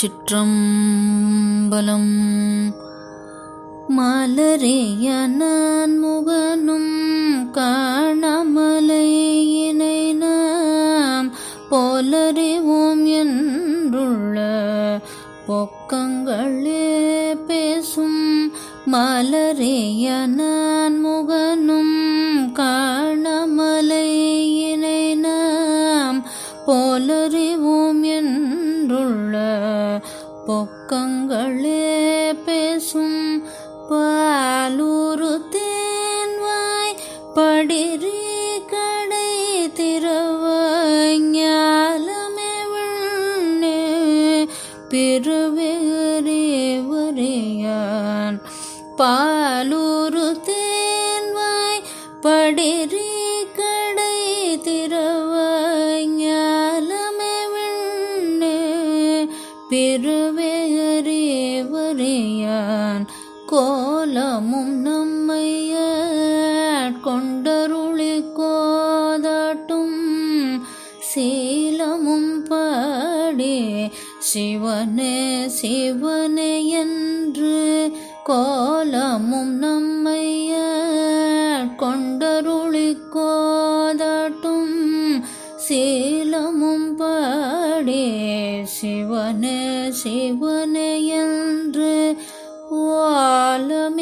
சிற்றம்பலம். மலரேய நான் முகனும் காணமலையினை நாம். போலறிவோம் என்றுள்ள பொக்கங்களே பேசும். மலரேய நான் முகனும் காணமலையினை நாம். போலறி பாலூரு தேன்வாய் படிரி கடை திறவாய் ஞாலமே வெண்ணே வரையான். பாலூரு தேன்வாய் படிரி கடை திறவாய் ஞாலமே சிவனே சிவனே என்று கோலமும் நம்மைய கொண்டருளி கோதாட்டும் சீலமும் பாடி சிவனே சிவனே என்று ஓலமே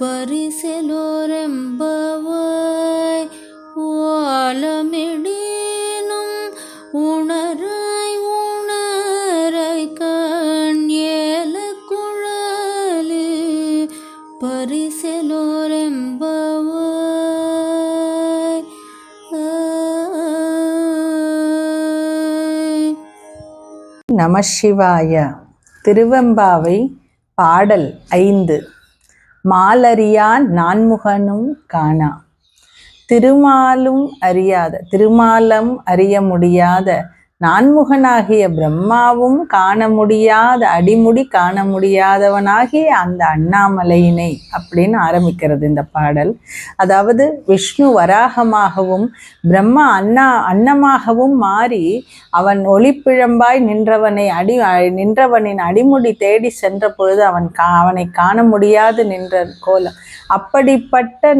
பரிசலோரம்பவாய் வாலமிடேனும் உணராய் உணராய் கண் ஏல பரிசெலொரம்பவாய். நம நமசிவாய திருவெம்பாவை பாடல் ஐந்து. மாலறியான் நான்முகனும் காணா. திருமாலும் அறியாத திருமாலம் அறிய முடியாத நான்முகனாகிய பிரம்மாவும் காண முடியாத அடிமுடி காண முடியாதவனாகிய அந்த அண்ணாமலையினை அப்படின்னு ஆரம்பிக்கிறது இந்த பாடல். அதாவது விஷ்ணு வராகமாகவும் பிரம்மா அண்ணா அன்னமாகவும் மாறி அவன் ஒளிப்பிழம்பாய் நின்றவனை அடி நின்றவனின் அடிமுடி தேடி சென்ற பொழுது அவன் கா அவனை காண முடியாது நின்ற கோலம் அப்படிப்பட்ட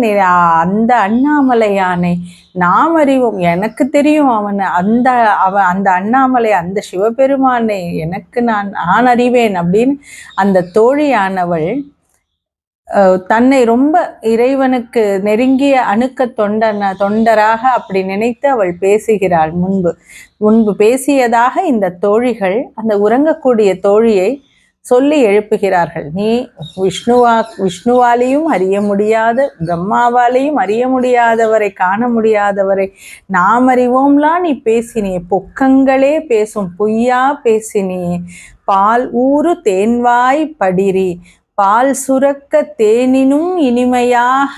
அந்த அண்ணாமலையானை நாம் அறிவோம். எனக்கு தெரியும் அவனை அந்த அவன் அந்த அண்ணாமலை அந்த சிவபெருமானை எனக்கு நான் நான் அறிவேன் அப்படின்னு அந்த தோழியானவள் தன்னை ரொம்ப இறைவனுக்கு நெருங்கிய அணுக்க தொண்டன தொண்டராக அப்படி நினைத்து அவள் பேசுகிறாள். முன்பு முன்பு பேசியதாக இந்த தோழிகள் அந்த உறங்கக்கூடிய தோழியை சொல்லி எழுப்புகிறார்கள். நீ விஷ்ணுவா விஷ்ணுவாலேயும் அறிய முடியாத பிரம்மாவாலேயும் அறிய முடியாதவரை காண முடியாதவரை நாம் அறிவோம்லா நீ பேசினியே பொக்கங்களே பேசும் பொய்யா பேசினியே பால் ஊறு தேன்வாய் படிரி பால் சுரக்க தேனினும் இனிமையாக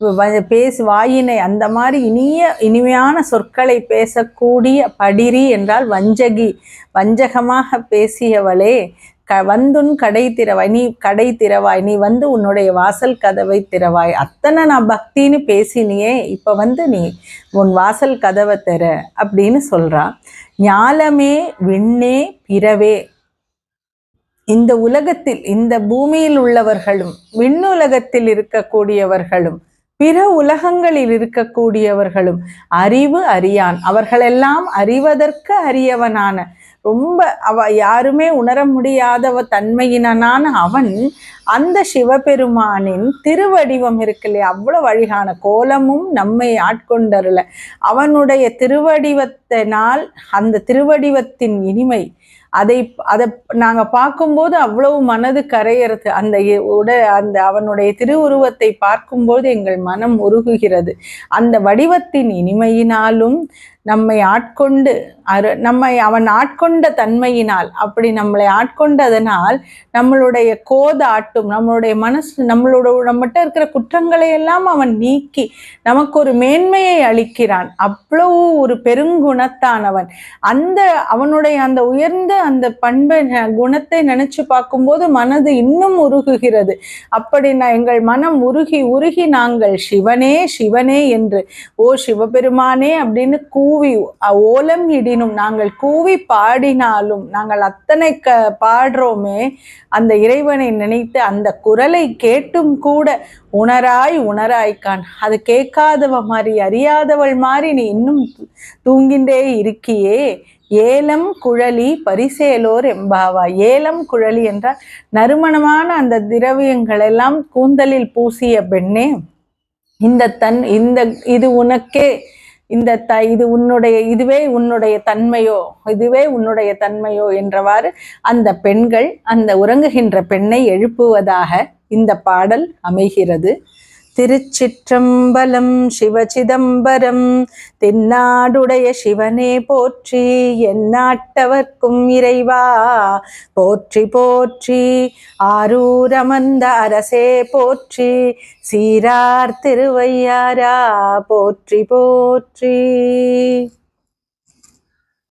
வ- பேசு வாயினை அந்த மாதிரி இனிய இனிமையான சொற்களை பேசக்கூடிய படிரி என்றால் வஞ்சகி வஞ்சகமாக பேசியவளே க வந்துன் கடை திறவாய் நீ கடை திறவாய் நீ வந்து உன்னுடைய வாசல் கதவை திறவாய். அத்தனை நான் பக்தின்னு பேசினியே இப்போ வந்து நீ உன் வாசல் கதவை திற அப்படின்னு சொல்றா. ஞாலமே விண்ணே பிறவே. இந்த உலகத்தில் இந்த பூமியில் உள்ளவர்களும் விண்ணுலகத்தில் இருக்கக்கூடியவர்களும் பிற உலகங்களில் இருக்கக்கூடியவர்களும் அறிவு அறியான். அவர்களெல்லாம் அறிவதற்கு அறியவனான ரொம்ப அவ யாருமே உணர முடியாதவ தன்மையினான அவன் அந்த சிவபெருமானின் திருவடிவம் இருக்கு இல்லையா அவ்வளவு அழகான கோலமும் நம்மை ஆட்கொண்டருள. அவனுடைய திருவடிவத்தினால் அந்த திருவடிவத்தின் இனிமை அதை அதை நாங்கள் பார்க்கும்போது அவ்வளவு மனது கரையிறது. அந்த உட அந்த அவனுடைய திருவுருவத்தை பார்க்கும்போது எங்கள் மனம் உருகுகிறது. அந்த வடிவத்தின் இனிமையினாலும் நம்மை ஆட்கொண்டு அரு நம்மை அவன் ஆட்கொண்ட தன்மையினால் அப்படி நம்மளை ஆட்கொண்டதனால் நம்மளுடைய கோத ஆட்டும் நம்மளுடைய மனசு நம்மளோட நம்மகிட்ட இருக்கிற குற்றங்களை எல்லாம் அவன் நீக்கி நமக்கு ஒரு மேன்மையை அளிக்கிறான். அவ்வளவு ஒரு பெருங்குணத்தானவன். அந்த அவனுடைய அந்த உயர்ந்த அந்த பண்பை குணத்தை நினைச்சு பார்க்கும்போது மனது இன்னும் உருகுகிறது. அப்படி நான் எங்கள் மனம் உருகி உருகி நாங்கள் சிவனே சிவனே என்று ஓ சிவபெருமானே அப்படின்னு கூ கூவி ஓலம் இடினும் நாங்கள் கூவி பாடினாலும் நாங்கள் அத்தனை க பாடுறோமே அந்த இறைவனை நினைத்து அந்த குரலை கேட்டும் கூட உணராய் உணராய்க்கான் அது கேட்காதவ மாதிரி அறியாதவள் மாதிரி நீ இன்னும் தூங்கின்றே இருக்கியே. ஏலம் குழலி பரிசேலோர் எம்பாவா ஏலம் குழலி என்றால் நறுமணமான அந்த திரவியங்களெல்லாம் கூந்தலில் பூசிய பெண்ணே. இந்த தன் இந்த இது உனக்கே. இந்த த இது உன்னுடைய இதுவே உன்னுடைய தன்மையோ இதுவே உன்னுடைய தன்மையோ என்றவாறு அந்த பெண்கள் அந்த உறங்குகின்ற பெண்ணை எழுப்புவதாக இந்த பாடல் அமைகிறது. திருச்சிற்றம்பலம் சிவச்சிதம்பரம் தென்னாடுடைய சிவனே போற்றி எந்நாட்டவர்க்கும் இறைவா. போற்றி போற்றி ஆரூரமந்த அரசே போற்றி சீரார் திருவையாரா. போற்றி போற்றி.